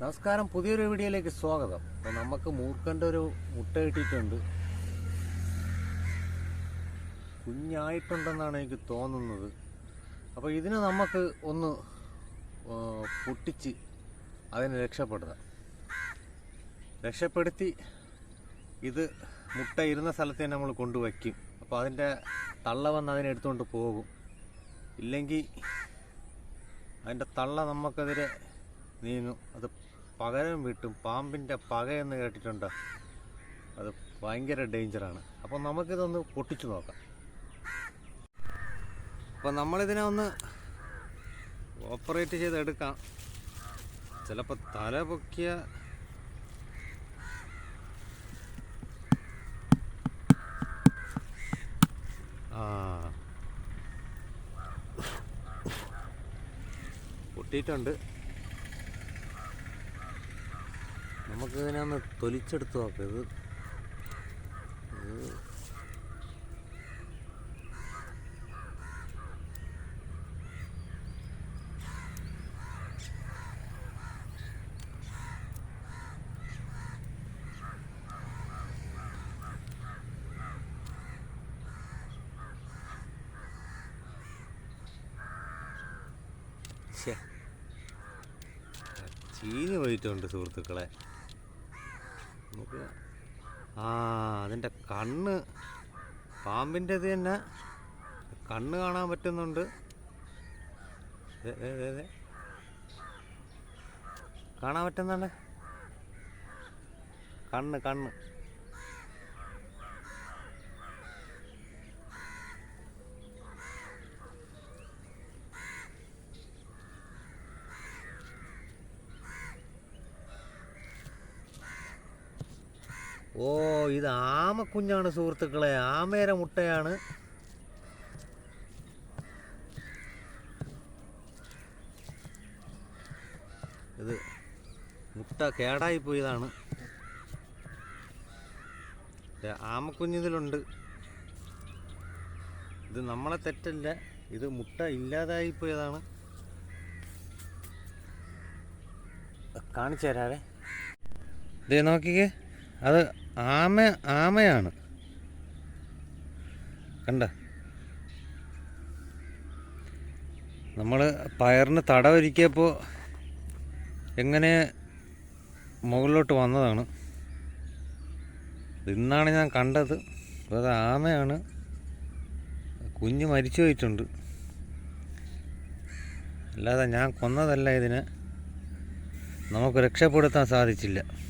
നമസ്കാരം പുതിയൊരു വീഡിയോയിലേക്ക് സ്വാഗതം. അപ്പോൾ നമുക്ക് മൂർക്കന്റെ ഒരു മുട്ട കിട്ടിയിട്ടുണ്ട്. കുഞ്ഞായിട്ടുണ്ടെന്നാണ് എനിക്ക് തോന്നുന്നത്. അപ്പോൾ ഇതിനെ നമുക്ക് ഒന്ന് പൊട്ടിച്ച് അതിനെ രക്ഷപ്പെടുത്താം. രക്ഷപ്പെടുത്തി ഇത് മുട്ട ഇരുന്ന സ്ഥലത്ത് തന്നെ നമ്മൾ കൊണ്ടുവയ്ക്കും. അപ്പോൾ അതിന്റെ തള്ള വന്ന് അതിനെ എടുത്തുകൊണ്ട് പോകും. ഇല്ലെങ്കിൽ അതിന്റെ തള്ള നമുക്കെതിരെ നീങ്ങും അത് പകരം വിട്ടും പാമ്പിന്റെ പകയെന്ന് കേട്ടിട്ടുണ്ട്. അത് ഭയങ്കര ഡേഞ്ചറാണ് അപ്പോൾ നമുക്കിതൊന്ന് പൊട്ടിച്ചു നോക്കാം. അപ്പോൾ നമ്മളിതിനെ ഒന്ന് ഓപ്പറേറ്റ് ചെയ്തെടുക്കാം. ചിലപ്പോൾ തല പൊക്കിയ ആ. പൊട്ടിയിട്ടുണ്ട്. നമുക്കിതിനെ ഒന്ന് തൊലിച്ചെടുത്ത് നോക്കാം. ഇത് ചീഞ്ഞു പോയിട്ടുണ്ട് സുഹൃത്തുക്കളെ. നമുക്ക് ആ അതിന്റെ കണ്ണ്. പാമ്പിന്റെത് തന്നെ കണ്ണ് കാണാൻ പറ്റുന്നുണ്ട്. കാണാൻ പറ്റുന്നുണ്ട്? കണ്ണ് കണ്ണ്. ഓ ഇത് ആമക്കുഞ്ഞാണ് സുഹൃത്തുക്കളെ. ആമേര മുട്ടയാണ്. ഇത് മുട്ട കേടായി പോയതാണ്. ആമക്കുഞ്ഞിതിലുണ്ട് ഇത് നമ്മളെ തെറ്റല്ല. ഇത് മുട്ട ഇല്ലാതായി പോയതാണ്. കാണിച്ചു തരാവേ. ഇതേ നോക്കിക്കേ. അത് ആമ ആമയാണ്. കണ്ട? നമ്മൾ പയറിന് തടവൊരുക്കിയപ്പോൾ എങ്ങനെ മുകളിലോട്ട് വന്നതാണ്. ഇന്നാണ് ഞാൻ കണ്ടത്. അത് ആമയാണ്. കുഞ്ഞ് മരിച്ചു പോയിട്ടുണ്ട്. അല്ലാതെ ഞാൻ കൊന്നതല്ല ഇതിനെ. നമുക്ക് രക്ഷപ്പെടുത്താൻ സാധിച്ചില്ല.